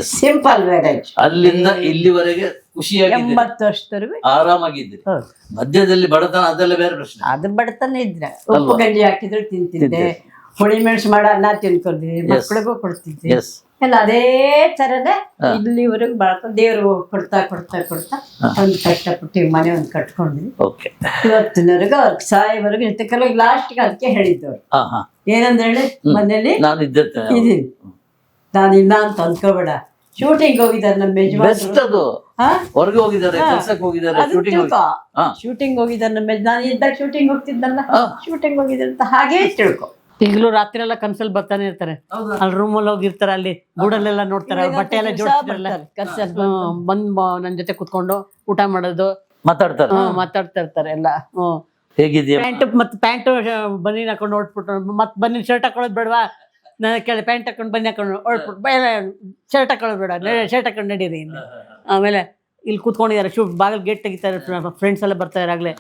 ಸಿಂಪಲ್ ಮ್ಯಾರೇಜ್ ಅಲ್ಲಿಂದ ಇಲ್ಲಿವರೆಗೆ ಖುಷಿಯಾಗಿ ಎಂಬತ್ತು ವರ್ಷದವರೆಗೂ ಆರಾಮಾಗಿದ್ದೀರಿ. ಹೌದು. ಮಧ್ಯದಲ್ಲಿ ಬಡತನ ಅದೆಲ್ಲ ಬೇರೆ ಪ್ರಶ್ನೆ. ಅದು ಬಡತನ ಇದ್ರೆ. ಉಪ್ಪು? ಗಂಜಿ ಹಾಕಿದ್ರು ತಿಂತಿದ್ದೆ. ಹುಳಿ ಮೆಣಸು ಮಾಡ ಅನ್ನ ತಿನ್ಕೊಂಡಿದ್ದೆ. ಮಕ್ಕಳಿಗೂ ಕೊಡ್ತಿದ್ದೆ. ಎಲ್ಲ ಅದೇ ತರನೇ ಇಲ್ಲಿವರೆಗೂ ಬಾಳ್ಕೊಂಡು ದೇವ್ರು ಕೊಡ್ತಾ ಕೊಡ್ತಾ ಕೊಡ್ತಾ ಒಂದು ಕಷ್ಟಪಟ್ಟು ಈ ಮನೆ ಒಂದು ಕಟ್ಕೊಂಡ್ವಿ ಓಕೆ. ಇವತ್ತಿನವರೆಗೂ ಅವ್ರಿಗೆ ಸಾಯವರೆಗೂ ಜೊತೆ ಕೆಲವು ಲಾಸ್ಟ್ಗೆ ಅದಕ್ಕೆ ಹೇಳಿದ್ದವ್ರು. ಹಾ ಹಾ. ಏನಂತ ಹೇಳಿ ಮನೇಲಿ ನಾನು ಇದ್ದೆ ಇದೀನಿ ನಾನು ಇಲ್ಲ ಅಂತ ಅನ್ಕೋಬೇಡ. ಶೂಟಿಂಗ್ ಹೋಗಿದ್ದಾರೆ ನಮ್ಮ ಬೆಸ್ಟ್ ಅದು. ಹಾ? ಹೊರಗೆ ಹೋಗಿದ್ದಾರೆ. ಕೆಲ್ಸಕ್ಕೆ ಶೂಟಿಂಗ್ ತಿಳ್ಕೊ. ಹಾ. ಶೂಟಿಂಗ್ ಹೋಗಿದ್ದಾರೆ ನಮ್ಮ ಯಜ- ನಾನು ಇದ್ದಾಗ ಶೂಟಿಂಗ್ ಹೋಗ್ತಿದ್ದಲ್ಲ ಹಾ. ಶೂಟಿಂಗ್ ಹೋಗಿದ್ದಾರೆ ಅಂತ ಹಾಗೇ ತಿಳ್ಕೊ. ಈಗಲೂ ರಾತ್ರಿ ಎಲ್ಲ ಕನ್ಸಲ್ ಬರ್ತಾನೆ ಇರ್ತಾರೆ. ಅಲ್ಲಿ ರೂಮಲ್ಲಿ ಹೋಗಿರ್ತಾರೆ ಅಲ್ಲಿ ಗೂಡಲ್ಲೆಲ್ಲ ನೋಡ್ತಾರೆ ಬಟ್ಟೆ ಎಲ್ಲ ಜೋಡಿಸ್ತಾರಲ್ಲ ಬಂದ್ ನನ್ ಜೊತೆ ಕುತ್ಕೊಂಡು ಊಟ ಮಾಡೋದು. ಮಾತಾಡ್ತಾರೆ. ಮಾತಾಡ್ತಾ ಇರ್ತಾರೆ ಎಲ್ಲ. ಹ್ಮ್. ಹೇಗಿದ್ಯಾ? ಪ್ಯಾಂಟ್ ಮತ್ತೆ ಪ್ಯಾಂಟ್ ಬನ್ನಿ ಹಾಕೊಂಡು ಹೊಟ್ಬಿಟ್ಟು ಮತ್ತೆ ಬನ್ನಿ ಶರ್ಟ್ ಹಾಕೊಳ್ಳೋದು ಬೇಡವಾ? ನಾನು ಕೇಳಿ ಪ್ಯಾಂಟ್ ಹಾಕೊಂಡು ಬನ್ನಿ ಹಾಕೊಂಡು ಹೊಟ್ಬಿಟ್ಟು ಬೇಡ ಶರ್ಟ್ ಹಾಕೊಳ್ಳೋದು ಬೇಡ ಶರ್ಟ್ ಹಾಕೊಂಡು ನಡೀರಿ ಇಲ್ಲಿ. ಆಮೇಲೆ ಇಲ್ಲಿ ಕೂತ್ಕೊಂಡಿದ್ದಾರೆ ಶೂ ಬಾಗಿಲು ಗೇಟ್ ತೆಗಿತಾರೆ ಫ್ರೆಂಡ್ಸ್ ಎಲ್ಲ ಬರ್ತಾ ಆಗಲೇ.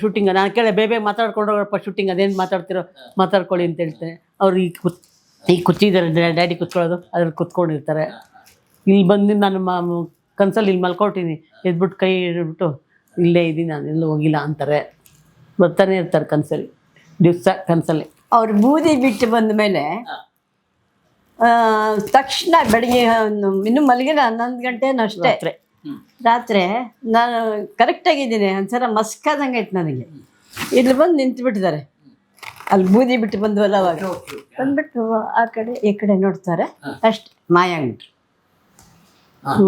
ಶೂಟಿಂಗ್ ನಾನು ಕೇಳಿ ಬೇಬೇ ಮಾತಾಡ್ಕೊಂಡು ಹೋಗಪ್ಪ ಶೂಟಿಂಗ್ ಅದೇನು ಮಾತಾಡ್ತಿರೋ? ಮಾತಾಡ್ಕೊಳ್ಳಿ ಅಂತ ಹೇಳ್ತಾರೆ ಅವ್ರು ಈಗ ಕುತ್ ಈಗ ಕುಚ್ಚಿದ್ದಾರೆ ಡ್ಯಾಡಿ ಕುತ್ಕೊಳ್ಳೋದು ಅದ್ರಲ್ಲಿ ಕುತ್ಕೊಂಡಿರ್ತಾರೆ. ಇಲ್ಲಿ ಬಂದು ನಾನು ಮಾ ಕನ್ಸಲ್ಲಿ ಇಲ್ಲಿ ಮಲ್ಕೊಳ್ತೀನಿ. ಎದ್ಬಿಟ್ಟು ಕೈ ಇಡ್ಬಿಟ್ಟು ಇಲ್ಲೇ ಇದ್ದೀನಿ ನಾನು ಎಲ್ಲೂ ಹೋಗಿಲ್ಲ ಅಂತಾರೆ. ಬರ್ತಾನೆ ಇರ್ತಾರೆ ಕನ್ಸಲ್ಲಿ. ದಿವಸ ಕನ್ಸಲ್ಲಿ. ಅವ್ರು ಬೂದಿ ಬಿಟ್ಟು ಬಂದ ಮೇಲೆ ಆ, ತಕ್ಷಣ ಬೆಳಿಗ್ಗೆ ಇನ್ನು ಇನ್ನೂ ಮಲಗಿಲ್ಲ ಹನ್ನೊಂದು ಗಂಟೆ ಅಷ್ಟೇ. ರಾತ್ರಿ. ನಾನು ಕರೆಕ್ಟ್ ಆಗಿದ್ದೀನಿ ಒಂದ್ಸಲ ಮಸ್ಕಾದಂಗೆ ಆಯ್ತು ನನಗೆ. ಇಲ್ಲಿ ಬಂದು ನಿಂತು ಬಿಟ್ಟಿದ್ದಾರೆ. ಅಲ್ಲಿ ಬೂದಿ ಬಿಟ್ಟು ಬಂದ್ವಲ್ಲ ಅವಾಗ. ಬಂದ್ಬಿಟ್ಟು ಆ ಕಡೆ ಈ ಕಡೆ ನೋಡ್ತಾರೆ. ಅಷ್ಟ್ ಮಾಯಾಂಗ್ರು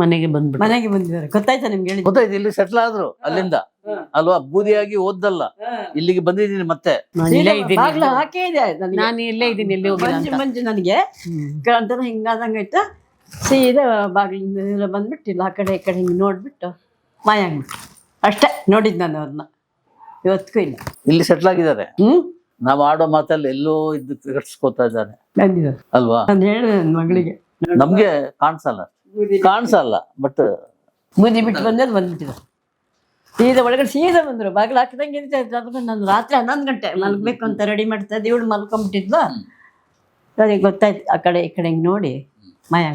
ಮನೆಗೆ ಬಂದ್ ಮನೆಗೆ ಬಂದಿದ್ದಾರೆ. ಗೊತ್ತಾಯ್ತಾ ನಿಮ್ಗೆ ಹೇಳಿ ಗೊತ್ತಾಯ್ತು ಇಲ್ಲಿ ಸೆಟ್ಲ್ ಆದ್ರು ಅಲ್ಲಿಂದ. ಅಲ್ವಾ? ಬೂದಿಯಾಗಿ ಓದ್ದಲ್ಲ. ಇಲ್ಲಿಗೆ ಬಂದಿದ್ದೀನಿ ಮತ್ತೆ. ಇಲ್ಲೇ ಇದ್ದೀನಿ ಬಾಗ್ಲು ಹಾಕೇ ಇದೆ ನನಗೆ. ನಾನು ಇಲ್ಲೇ ಇದ್ದೀನಿ ಎಲ್ಲಿ ಹೋಗಿ ಮಂಜು ಮಂಜು ನನಗೆ. ಒಂಥರ ಹಿಂಗಾದಂಗೆ ಆಯ್ತು. ಸೀದಾ ಬಾಗಿಲಿಂದ ಬಂದ್ಬಿಟ್ಟು ಇಲ್ಲ ಆ ಕಡೆ ಈ ಕಡೆ ಹಿಂಗೆ ನೋಡ್ಬಿಟ್ಟು ಮಾಯ ಆಗ್ಬಿಟ್ಟು ಅಷ್ಟೇ ನೋಡಿದ್ದು ನಾನು ಅವ್ರನ್ನ ಇವತ್ತಿಗೂ ಇಲ್ಲ. ಇಲ್ಲಿ ಸೆಟ್ಲ್ ಆಗಿದ್ದಾರೆ. ಹ್ಞೂ ನಾವು ಆಡೋ ಮಾತಲ್ಲಿ ಎಲ್ಲೋ ಇದ್ದು ಕಟ್ಸ್ಕೊತಾ ಇದ್ದಾರೆ. ಅಲ್ವಾ? ನಾನು ಹೇಳಿದೆ ನನ್ನ ಮಗಳಿಗೆ. ನಮ್ಗೆ ಕಾಣಿಸಲ್ಲ. ಕಾಣಿಸಲ್ಲ ಬಟ್ ಬೂದಿ ಬಿಟ್ಟು ಬಂದೇ ಬಂದ್ಬಿಟ್ಟಿದ್ರು. ಸೀದಾ ಒಳಗಡೆ ಸೀದಾ ಬಂದರು. ಬಾಗಿಲು ಹಾಕಿದಂಗೆ ಅದಕ್ಕೆ ನಾನು ರಾತ್ರಿ ಹನ್ನೊಂದು ಗಂಟೆ ಮಲ್ಗಬೇಕು ಅಂತ ರೆಡಿ ಮಾಡ್ತಾ ಇದ್ದೆ. ಇವಳು ಮಲ್ಕೊಂಬಿಟ್ಟಿದ್ಲು ನನಗೆ ಗೊತ್ತಾಯ್ತು. ಆ ಕಡೆ ಈ ಕಡೆ ಹಿಂಗೆ ನೋಡಿ ಮಾಯ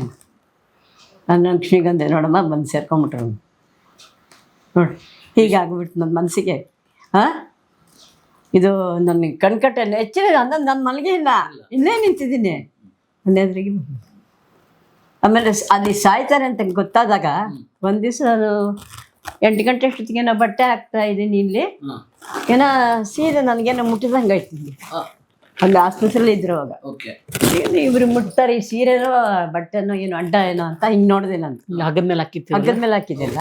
ಆಗ್ಬಿಟ್ಟು ನಾನು ನಂಗೆ ಶ್ರೀಗಂಧೆ ನೋಡಮ್ಮ ಬಂದು ಸೇರ್ಕೊಂಬಿಟ್ರು. ನೋಡಿ ಹೀಗಾಗ್ಬಿಟ್ಟು ನನ್ನ ಮನಸ್ಸಿಗೆ. ಹಾಂ ಇದು ನನಗೆ ಕಣ್ಕಟ್ಟೆ ಹೆಚ್ಚಿನ ಅಂದ್ರೆ ನನ್ನ ಮಲಗಿ ಇಲ್ಲ ಇಲ್ಲೇ ನಿಂತಿದ್ದೀನಿ ಹನ್ನೆರಡರಿಗೆ ಆಮೇಲೆ ಅಲ್ಲಿ ಸಾಯ್ತಾರೆ ಅಂತ ಗೊತ್ತಾದಾಗ ಒಂದು ದಿವಸ ನಾನು ಎಂಟು ಗಂಟೆ ಅಷ್ಟೊತ್ತಿಗೆ ಬಟ್ಟೆ ಹಾಕ್ತಾ ಇದ್ದೀನಿ ಇಲ್ಲಿ. ಏನೋ ಸೀರೆ ನನಗೇನೋ ಮುಟ್ಟಿದಂಗೆ ಆಯ್ತು ಅಲ್ಲಿ ಆಸ್ಪತ್ರೆಯಲ್ಲಿ ಇದ್ರು ಅವಾಗ. ಓಕೆ ಏನು ಇಬ್ರು ಮುಟ್ತಾರೆ ಈ ಸೀರೆನೋ ಬಟ್ಟೆನೋ ಏನು ಅಡ್ಡ ಏನೋ ಅಂತ ಹಿಂಗೆ ನೋಡಿದೆ ನಾನು ಹಗ್ಗದ ಮೇಲೆ ಹಾಕಿತ್ತು ಹಗ್ಗದ ಮೇಲೆ ಹಾಕಿದ್ದಿಲ್ಲ.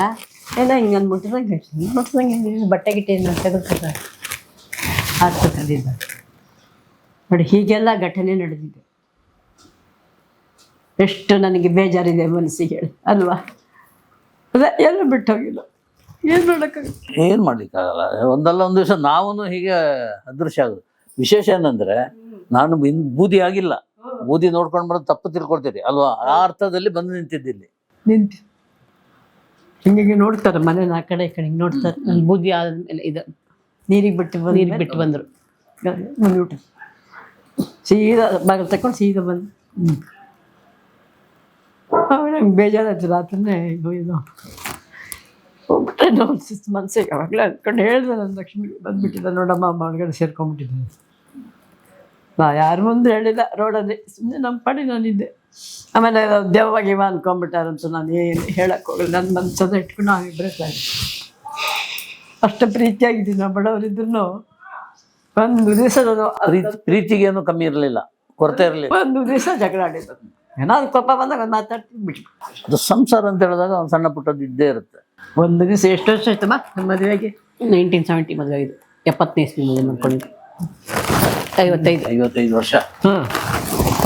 ಏನೋ ಹಿಂಗೆ ನಾನು ಮುಟ್ಟಿದಂಗೆ ಮುಟ್ಟಿದಂಗೆ ಬಟ್ಟೆ ಗಿಟ್ಟೆ ಏನು ತೆಗೆದುಕೊಳ್ತಾರೆ ಆಸ್ಪತ್ರೆಯಿಂದ ನೋಡಿ ಹೀಗೆಲ್ಲ ಘಟನೆ ನಡೆದಿದೆ. ಎಷ್ಟು ನನಗೆ ಬೇಜಾರಿದೆ ಮನಸ್ಸಿಗೆ ಹೇಳಿ ಅಲ್ವಾ? ಅದೇ ಎಲ್ಲ ಬಿಟ್ಟು ಹೋಗಿಲ್ಲ. ಏನು ಮಾಡೋಕ್ಕಾಗಲ್ಲ ಏನು ಮಾಡ್ಲಿಕ್ಕಾಗಲ್ಲ? ಒಂದಲ್ಲ ಒಂದು ದಿವಸ ನಾವೂ ಹೀಗೆ ಅದೃಶ್ಯ ಆಗೋದು. ವಿಶೇಷ ಏನಂದ್ರೆ ನಾನು ಇನ್ ಬೂದಿ ಆಗಿಲ್ಲ. ಬೂದಿ ನೋಡ್ಕೊಂಡು ಬರೋದು ತಪ್ಪು ತಿಳ್ಕೊಳ್ತೀರಿ ಅಲ್ವಾ? ಆ ಅರ್ಥದಲ್ಲಿ ಬಂದು ನಿಂತಿದ್ದಿಲ್ಲಿ ನಿಂತು. ಹಿಂಗೆ ನೋಡ್ತಾರೆ ಮನೆ ಆ ಕಡೆ ಈ ಕಡೆ ಹಿಂಗೆ ನೋಡ್ತಾರೆ. ಬೂದಿ ಆದ್ಮೇಲೆ ಇದು ನೀರಿಗೆ ಬಿಟ್ಟು ಬಂದು ನೀರಿಗೆ ಬಿಟ್ಟು ಬಂದರು. ಮುಂದೆ ಸೀದಾ ಬಾಗಿಲು ತಕೊಂಡು ಸೀದಾ ಬಂದು ಆಮೇಲೆ ನಂಗೆ ಬೇಜಾರಾಯ್ತು ರಾತ್ರಿನೇ ಇದು ಹೋಗ್ಬಿಟ್ರೆ ನೋಡ್ಸಿತ್ತು ಮನಸ್ಸಿಗೆ ಅವಾಗಲೇ ಅಂದ್ಕೊಂಡು ಹೇಳಿದೆ ನನ್ನ ಲಕ್ಷ್ಮಿ ಬಂದ್ಬಿಟ್ಟಿದ್ದ ನೋಡಮ್ಮ ಒಳಗಡೆ ಸೇರ್ಕೊಂಡ್ಬಿಟ್ಟಿದ್ದೆ. ನಾ ಯಾರ ಮುಂದೆ ಹೇಳಿಲ್ಲ. ರೋಡಲ್ಲಿ ಸುಮ್ಮನೆ ನಮ್ಮ ಪಾಡಿ ನಾನಿದ್ದೆ. ಆಮೇಲೆ ದೆವ್ವ ಗಿವ ಅನ್ಕೊಂಡ್ಬಿಟ್ಟಾರಂತ ನಾನು ಏನು ಹೇಳಕ್ಕೆ ಹೋಗಲ್ಲ. ನನ್ನ ಮನಸ್ಸನ್ನು ಇಟ್ಕೊಂಡು ನಾವಿಬ್ಬರೇ ಸಾಯಿ ಅಷ್ಟು ಪ್ರೀತಿಯಾಗಿದ್ದೀನಿ ನಾವು ಬಡವರಿದ್ರು ಒಂದು ದಿವಸ ನಾನು ಪ್ರೀತಿ ಪ್ರೀತಿಗೇನು ಕಮ್ಮಿ ಇರಲಿಲ್ಲ. ಕೊರತೆ ಇರಲಿಲ್ಲ. ಒಂದು ದಿವಸ ಜಗಳ ಆಡಿದ್ದು. ಏನಾದ್ರು ಕೋಪ ಬಂದಾಗ ಒಂದು ಮಾತಾಡ್ತೀನಿ ಬಿಟ್ಟು ಅದು ಸಂಸಾರ ಅಂತ ಹೇಳಿದಾಗ ಒಂದು ಸಣ್ಣ ಪುಟ್ಟದ್ದು ಇದ್ದೇ ಇರುತ್ತೆ. ಒಂದು ದಿವಸ ಎಷ್ಟು ವರ್ಷ ಆಯ್ತಮ್ಮ ನಮ್ಮ ಮದುವೆಗೆ? ನೈನ್ಟೀನ್ ಸೆವೆಂಟಿ ಮದುವೆ ಆಗಿದೆ. ಎಪ್ಪತ್ತನೇ ಇಸ್ವಿ ಮದುವೆ ಮಾಡ್ಕೊಂಡಿದ್ದು. ಐವತ್ತೈದು. ಐವತ್ತೈದು ವರ್ಷ. ಹ್ಞೂ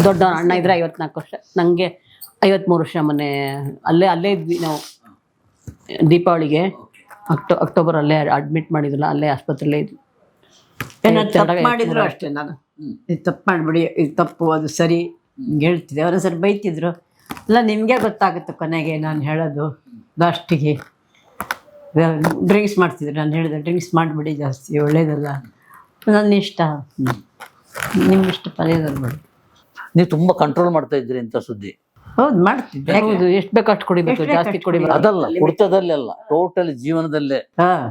ದೊಡ್ಡ ಅಣ್ಣ ಇದ್ರೆ ಐವತ್ನಾಲ್ಕು ವರ್ಷ. ನನಗೆ ಐವತ್ಮೂರು ವರ್ಷ ಮೊನ್ನೆ ಅಲ್ಲೇ ಅಲ್ಲೇ ಇದ್ವಿ ನಾವು. ದೀಪಾವಳಿಗೆ. ಅಕ್ಟೋ ಅಕ್ಟೋಬರ್ ಅಲ್ಲೇ ಅಡ್ಮಿಟ್ ಮಾಡಿದ್ರಲ್ಲ ಅಲ್ಲೇ ಆಸ್ಪತ್ರೆಲ್ಲೇ ಇದ್ವಿ. ಏನೋ ತಪ್ಪು ಮಾಡಿದ್ರು ಅಷ್ಟೇ ನಾನು. ಇದು ತಪ್ಪು ಮಾಡಿಬಿಡಿ ಇದು ತಪ್ಪು ಅದು ಸರಿ ಹಿಂಗೆ ಹೇಳ್ತಿದ್ದೆ. ಅವ್ರ ಸರಿ ಬೈತಿದ್ರು. ಇಲ್ಲ ನಿಮಗೆ ಗೊತ್ತಾಗುತ್ತೆ ಕೊನೆಗೆ ನಾನು ಹೇಳೋದು ಲಾಸ್ಟಿಗೆ ಡ್ರಿಂಕ್ಸ್ ಮಾಡ್ತಿದ್ರು ನಾನು ಹೇಳಿದೆ ಡ್ರಿಂಕ್ಸ್ ಮಾಡಿಬಿಡಿ ಜಾಸ್ತಿ ಒಳ್ಳೇದಲ್ಲ ನನ್ನ ಇಷ್ಟ. ನಿಮ್ಮ ಇಷ್ಟ ಪರ್ಯಾದವ್ರು ಮಾಡಿ. ನೀವು ತುಂಬಾ ಕಂಟ್ರೋಲ್ ಮಾಡ್ತಾ ಇದ್ರಿ ಅಂತ ಸುದ್ದಿ. ಹೌದು ಮಾಡ್ತಿದ್ದೆ. ಹೌದು ಎಷ್ಟು ಬೇಕು ಅಷ್ಟು ಕುಡಿಬೇಕು ಜಾಸ್ತಿ ಕುಡಿಬೇಕು. ಅದಲ್ಲ ಕುಡಿತದಲ್ಲೆಲ್ಲ ಅಲ್ಲ ಟೋಟಲ್ ಜೀವನದಲ್ಲೇ ಹಾಂ.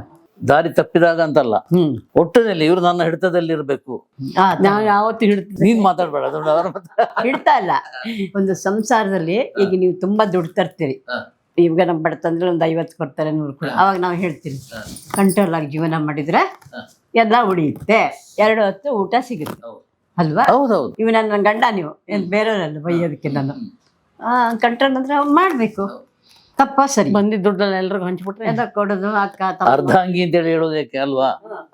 ದಾರಿ ತಪ್ಪಿದಾಗ ಅಂತಲ್ಲ. ಹ್ಮ್. ಒಟ್ಟಿನಲ್ಲಿ ಇವ್ರು ನನ್ನ ಹಿಡಿತದಲ್ಲಿ ಇರಬೇಕು. ನಾನು ನಾವು ಯಾವತ್ತೂ ಹಿಡ್ತಿದ್ದೆ ನೀನ್ ಮಾತಾಡ್ಬೇಡ ಹಿಡ್ತಾ ಇಲ್ಲ. ಒಂದು ಸಂಸಾರದಲ್ಲಿ ಈಗ ನೀವು ತುಂಬಾ ದುಡ್ಡು ತರ್ತೀರಿ. ಇವಾಗ ನಮ್ಮ ಬಡತಂದ್ರೆ ಒಂದು ಐವತ್ತು ಕೊಡ್ತಾರೆ ನೂರು ಕೊಡ್ತಾರೆ. ಅವಾಗ ನಾವು ಹೇಳ್ತೀವಿ ಕಂಟ್ರೋಲ್ ಆಗಿ ಜೀವನ ಮಾಡಿದ್ರೆ ಎಲ್ಲ ಉಳಿಯುತ್ತೆ. ಎರಡು ಹೊತ್ತು ಊಟ ಸಿಗುತ್ತೆ. ಅಲ್ವಾ? ಹೌದೌದು. ಇವು ನನ್ನ ಗಂಡ ನೀವು ಬೇರೆಯವರಲ್ಲ ಬೈಯೋದಕ್ಕೆ ನಾನು. ಕಂಟ್ರೋಲ್ ಅಂದ್ರೆ ಅವ್ನು ಮಾಡ್ಬೇಕು. ತಪ್ಪ ಸರಿ. ಬಂದಿದ್ದ ದುಡ್ಡಲ್ಲಿ ಎಲ್ರಿಗೂ ಹಂಚ್ಬಿಟ್ರೆ? ಎಲ್ಲ ಕೊಡೋದು ಅಕ್ಕ ತಮ್ಮ. ಅರ್ಧಾಂಗಿ ಅಂತೇಳಿ ಹೇಳೋದಕ್ಕೆ ಅಲ್ವಾ?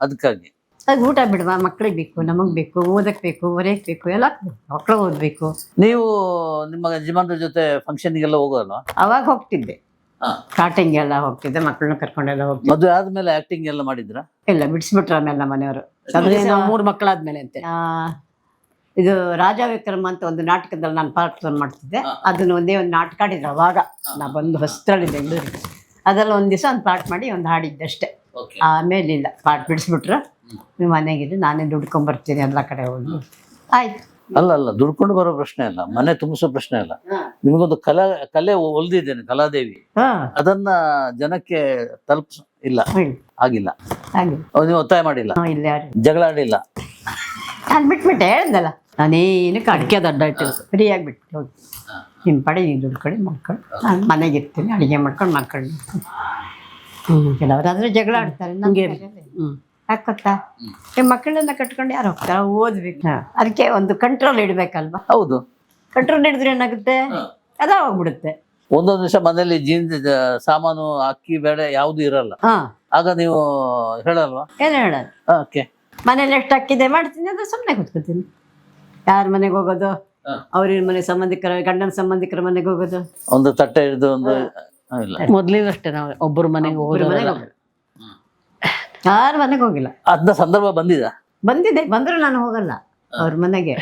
ಅದಕ್ಕಾಗಿ ಅದ್ ಊಟ ಬಿಡುವ ಮಕ್ಳಿಗೆ ಬೇಕು ನಮಗ್ ಬೇಕು ಓದಕ್ ಬೇಕು ಹೊರಕ್ ಬೇಕು ಎಲ್ಲ ಮಕ್ಕಳು ಓದ್ಬೇಕು. ನೀವು ನಿಮ್ಮ ಯಜಮಾನ್ರ ಜೊತೆ ಫಂಕ್ಷನ್ಗೆಲ್ಲ ಹೋಗೋಲ್ಲ ಅವಾಗ ಹೋಗ್ತಿದ್ದೆ. ಸ್ಟಾರ್ಟಿಂಗ್ ಎಲ್ಲ ಹೋಗ್ತಿದ್ದೆ ಮಕ್ಕಳನ್ನ ಕರ್ಕೊಂಡೆಲ್ಲ ಹೋಗ್ತಿದ್ದೆ ಮದುವೆ ಆದ್ಮೇಲೆ ಆಕ್ಟಿಂಗ್ ಎಲ್ಲ ಮಾಡಿದ್ರ? ಇಲ್ಲ ಬಿಡಿಸ್ಬಿಟ್ರು ಆಮೇಲೆ ನಮ್ಮ ಮನೆಯವರು ಅಂದ್ರೆ ನಾವು ಮೂರು ಮಕ್ಕಳಾದ್ಮೇಲೆ ಅಂತೆ ಆ, ಇದು ರಾಜ ವಿಕ್ರಮ ಅಂತ ಒಂದು ನಾಟಕದಲ್ಲಿ ನಾನು ಪಾತ್ರ ಮಾಡ್ತಿದ್ದೆ. ಅದನ್ನ ಒಂದೇ ಒಂದು ನಾಟಕ ಆಡಿದ್ರು ಅವಾಗ. ನಾ ಬಂದು ಹೊಸ್ತಳಿ ಬೆಂಗಳೂರಿಗೆ. ಅದೆಲ್ಲ ಒಂದು ದಿವಸ ಒಂದು ಪಾರ್ಟ್ ಮಾಡಿ ಒಂದು ಹಾಡಿದ್ದೆ ಅಷ್ಟೇ. ಆಮೇಲೆ ಇಲ್ಲ ಪಾರ್ಟ್ ಬಿಡಿಸ್ಬಿಟ್ರು. ನೀವು ಮನೆಗಿದ್ದು ನಾನೇ ದುಡ್ಕೊಂಬರ್ತೀನಿ ಎಲ್ಲ ಕಡೆ ಹೋಗಿ. ಆಯ್ತು. ಅಲ್ಲ ಅಲ್ಲ ದುಡ್ಕೊಂಡು ಬರೋ ಪ್ರಶ್ನೆ ಅಲ್ಲ ಮನೆ ತುಂಬಿಸೋ ಪ್ರಶ್ನೆ ಅಲ್ಲ. ನಿಮಗೊಂದು ಕಲಾ ಕಲೆ ಒಲ್ದಿದ್ದೇನೆ ಕಲಾದೇವಿ. ಹಾಂ. ಅದನ್ನ ಜನಕ್ಕೆ ತಲುಪಿಸ ಇಲ್ಲ ಆಗಿಲ್ಲ. ನೀವು ಒತ್ತಾಯ ಮಾಡಿಲ್ಲ. ಜಗಳ ಆಡಿಲ್ಲ ನಾನು ಬಿಟ್ಬಿಟ್ಟೆ ಹೇಳ್ದಲ್ಲ? ನಾನೇನು ಅಡಿಕೆ ದಡ್ಡ ಇಟ್ಟಿಲ್ಲ ಫ್ರೀ ಆಗಿಬಿಟ್ಟು ಹೋಗಿ. ನಿಮ್ಮ ಪಡೆ ನೀವು ದುಡ್ಕೊಂಡು ಮಾಡ್ಕೊಂಡು. ನಾನು ಮನೆಗೆ ಇರ್ತೀನಿ ಅಡುಗೆ ಮಾಡ್ಕೊಂಡು ಮಕ್ಕಳು ಕೆಲವರಾದ್ರೆ ಜಗಳ ಆಡ್ತಾರೆ ನನಗೆ ಹ್ಮ್. ಈ ಮಕ್ಕಳನ್ನ ಕಟ್ಕೊಂಡು ಯಾರು ಹೋಗ್ತಾರೆ ಓದ್ಬೇಕು. ಅದಕ್ಕೆ ಒಂದು ಕಂಟ್ರೋಲ್ ಇಡಬೇಕಲ್ವಾ? ಹೌದು. ಕಂಟ್ರೋಲ್ ಹಿಡಿದ್ರೆ ಏನಾಗುತ್ತೆ? ಅದ ಹೋಗ್ಬಿಡುತ್ತೆ ಒಂದೊಂದು ದಿವಸ ಮನೇಲಿ ಜೀನ್ ಸಾಮಾನು ಅಕ್ಕಿ ಬೇಳೆ ಯಾವುದು ಇರಲ್ಲ. ಹಾ. ಆಗ ನೀವು ಹೇಳಲ್ವಾ? ಏನ್ ಹೇಳೋದು? ಓಕೆ. ಮನೇಲಿ ಎಷ್ಟು ಅಕ್ಕಿದೆ ಮಾಡ್ತೀನಿ ಅಂದ್ರೆ ಸುಮ್ಮನೆ ಕೂತ್ಕೋತೀನಿ. ಯಾರ ಮನೆಗೆ ಹೋಗೋದು? ಅವ್ರ ಮನೆ ಸಂಬಂಧಿಕರ ಗಂಡನ ಸಂಬಂಧಿಕರ ಮನೆಗೆ ಹೋಗೋದು? ಒಂದು ತಟ್ಟೆ ಹಿಡಿದು ಒಂದು ಇಲ್ಲ. ಮೊದ್ಲಿಂದಷ್ಟೇ ನಾವು ಒಬ್ಬರು ಮನೆಗೆ ಒಬ್ರ ಮನೆಗೆ ಹೋಗೋದು ಹೋಗೋದು. ಯಾರ ಮನೆಗೆ ಹೋಗಿಲ್ಲ. ಅದ್ನ ಸಂದರ್ಭ ಬಂದಿದ? ಬಂದಿದೆ ಬಂದ್ರು ನಾನು ಹೋಗಲ್ಲ. ಅವ್ರ ಮನೆಗೆ.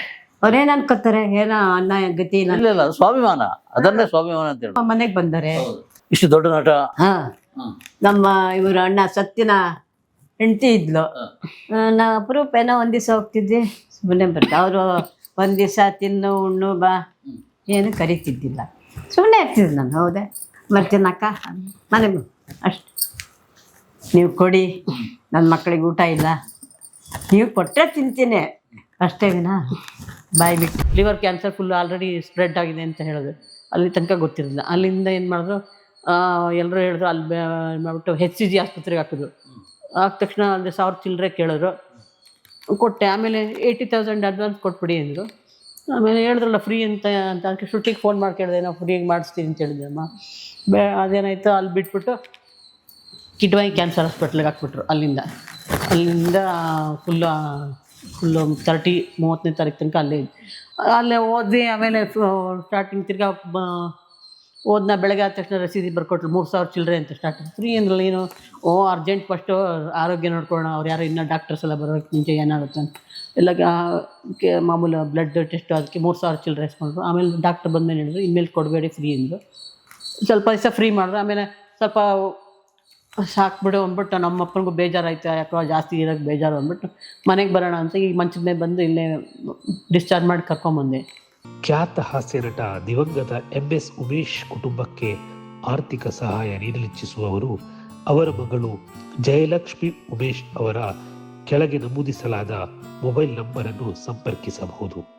ಅವ್ರೇನ್ ಅನ್ಕೋತಾರೆ? ಏನೋ ಅನ್ನ ಗತಿ ಇಲ್ಲ ಇಲ್ಲ ಇಲ್ಲ ಅದು ಸ್ವಾಭಿಮಾನ. ಅದನ್ನೇ ಸ್ವಾಭಿಮಾನ ಅಂತ ಹೇಳಿ ಮನೆಗೆ ಬಂದರೆ. ಇಷ್ಟು ದೊಡ್ಡ ನಟ. ಹಾ. ನಮ್ಮ ಇವರು ಅಣ್ಣ ಸತ್ತಿನ ಹೆಂಡತಿ ಇದ್ಲು. ನಾ ಅಪರೂಪ ಏನೋ ಒಂದ್ ದಿವಸ ಹೋಗ್ತಿದ್ವಿ. ಸುಮ್ಮನೆ ಬರ್ತಾ ಅವರು ಒಂದ್ ದಿವಸ ತಿನ್ನು ಉಣ್ಣು ಬಾ. ಏನು ಕರಿತಿದ್ದಿಲ್ಲ. ಸುಮ್ಮನೆ ಇರ್ತಿದ್ದೆ ನಾನು ಹೌದೇ? ಬರ್ತೀನಕ್ಕ ಮನೆ ಅಷ್ಟು. ನೀವು ಕೊಡಿ. ನನ್ನ ಮಕ್ಕಳಿಗೆ ಊಟ ಇಲ್ಲ. ನೀವು ಕೊಟ್ಟರೆ ತಿಂತೀನಿ. ಅಷ್ಟೇ ವಿನ. ಬಾಯ್ ಬಿಟ್ಟು. Liver cancer full already spread ಆಗಿದೆ ಅಂತ ಹೇಳಿದ್ರು ಅಲ್ಲಿ ತನಕ ಗೊತ್ತಿರಲಿಲ್ಲ ಅಲ್ಲಿಂದ ಏನು ಮಾಡಿದ್ರು ಎಲ್ಲರೂ ಹೇಳಿದ್ರು, ಅಲ್ಲಿ ಮಾಡಿಬಿಟ್ಟು ಹೆಚ್ ಸಿ ಜಿ ಆಸ್ಪತ್ರೆಗೆ ಹಾಕಿದ್ರು. ಆದ ತಕ್ಷಣ ಅಲ್ಲಿ ಸಾವಿರ ಚಿಲ್ಲರೆ ಕೇಳಿದ್ರು. ಕೊಟ್ಟೆ. ಆಮೇಲೆ ಏಯ್ಟಿ ತೌಸಂಡ್ ಅಡ್ವಾನ್ಸ್ ಕೊಟ್ಬಿಡಿ ಅಂದರು. ಆಮೇಲೆ ಹೇಳಿದ್ರಲ್ಲ, ಫ್ರೀ ಅಂತ ಅಂತ. ಅದಕ್ಕೆ ಶುಟ್ಟಿಗೆ ಫೋನ್ ಮಾಡಿ ಕೇಳಿದೆ, ನಾವು ಫ್ರೀಯಾಗಿ ಮಾಡಿಸ್ತೀನಿ ಅಂತ ಹೇಳಿದೆ ಅಮ್ಮ ಬೇ, ಅದೇನಾಯಿತು, ಅಲ್ಲಿ ಬಿಟ್ಬಿಟ್ಟು ಕಿಡ್ವಾಯಿ ಕ್ಯಾನ್ಸರ್ ಹಾಸ್ಪಿಟ್ಲಿಗೆ ಹಾಕ್ಬಿಟ್ರು ಅಲ್ಲಿಂದ. ಅಲ್ಲಿಂದ ಫುಲ್ಲು ಫುಲ್ಲು ತರ್ಟಿ ಮೂವತ್ತನೇ ತಾರೀಕು ತನಕ ಅಲ್ಲೇ. ಅಲ್ಲೇ ಓದಿ ಆಮೇಲೆ ಸ್ಟಾರ್ಟಿಂಗ್ ತಿರ್ಗಾ ಓದ್ನ ಬೆಳಗ್ಗೆ ಆದ ತಕ್ಷಣ ರಸೀದಿ ಬರ್ಕೊಟ್ರು. ಮೂರು ಸಾವಿರ ಚಿಲ್ಲರೆ ಅಂತ ಸ್ಟಾರ್ಟ್ ಫ್ರೀ ಅಂದ್ರಲ್ಲ ಏನು? ಓ ಅರ್ಜೆಂಟ್ ಫಸ್ಟು ಆರೋಗ್ಯ ನೋಡ್ಕೊಳ್ಳೋಣ, ಅವ್ರು ಯಾರು ಇನ್ನೂ ಡಾಕ್ಟರ್ಸ್ ಎಲ್ಲ ಬರೋಕ್ಕೆ ಮುಂಚೆ ಏನಾಗುತ್ತೆ ಅಂತ. ಎಲ್ಲ ಮಾಮೂಲು ಬ್ಲಡ್ ಟೆಸ್ಟು ಅದಕ್ಕೆ ಮೂರು ಸಾವಿರ ಚಿಲ್ಲರೆ ಇಸ್ಕೊಂಡ್ರು ಆಮೇಲೆ ಡಾಕ್ಟರ್ ಬಂದ್ಮೇಲೆ ಹೇಳಿದ್ರು, ಇನ್ಮೇಲೆ ಕೊಡಬೇಡಿ ಫ್ರೀ ಅಂದರು. ಸ್ವಲ್ಪ ದಿವಸ ಫ್ರೀ ಮಾಡಿದ್ರು. ಆಮೇಲೆ ಸ್ವಲ್ಪ ಸಾಕ್ಬಿಡು ಅಂದ್ಬಿಟ್ಟು ನಮ್ಮ ಅಪ್ಪನಿಗೂ ಬೇಜಾರಾಯ್ತು ಯಾಕೋ ಜಾಸ್ತಿ ಇರೋಕ್ಕೆ ಬೇಜಾರು ಅಂದ್ಬಿಟ್ಟು ಮನೆಗೆ ಬರೋಣ ಅಂತ ಈಗ ಮಂಚದ ಮೇಲೆ ಬಂದು ಇಲ್ಲೇ ಡಿಸ್ಚಾರ್ಜ್ ಮಾಡಿ ಕರ್ಕೊಂಬಂದೆ. ಖ್ಯಾತ ಹಾಸ್ಯ ನಟ ದಿವಂಗತ ಎಂ ಎಸ್ ಉಮೇಶ್ ಕುಟುಂಬಕ್ಕೆ ಆರ್ಥಿಕ ಸಹಾಯ ನೀಡಲಿಚ್ಛಿಸುವವರು ಅವರ ಮಗಳು ಜಯಲಕ್ಷ್ಮಿ ಉಮೇಶ್ ಅವರ ಕೆಳಗೆ ನಮೂದಿಸಲಾದ ಮೊಬೈಲ್ ನಂಬರನ್ನು ಸಂಪರ್ಕಿಸಬಹುದು.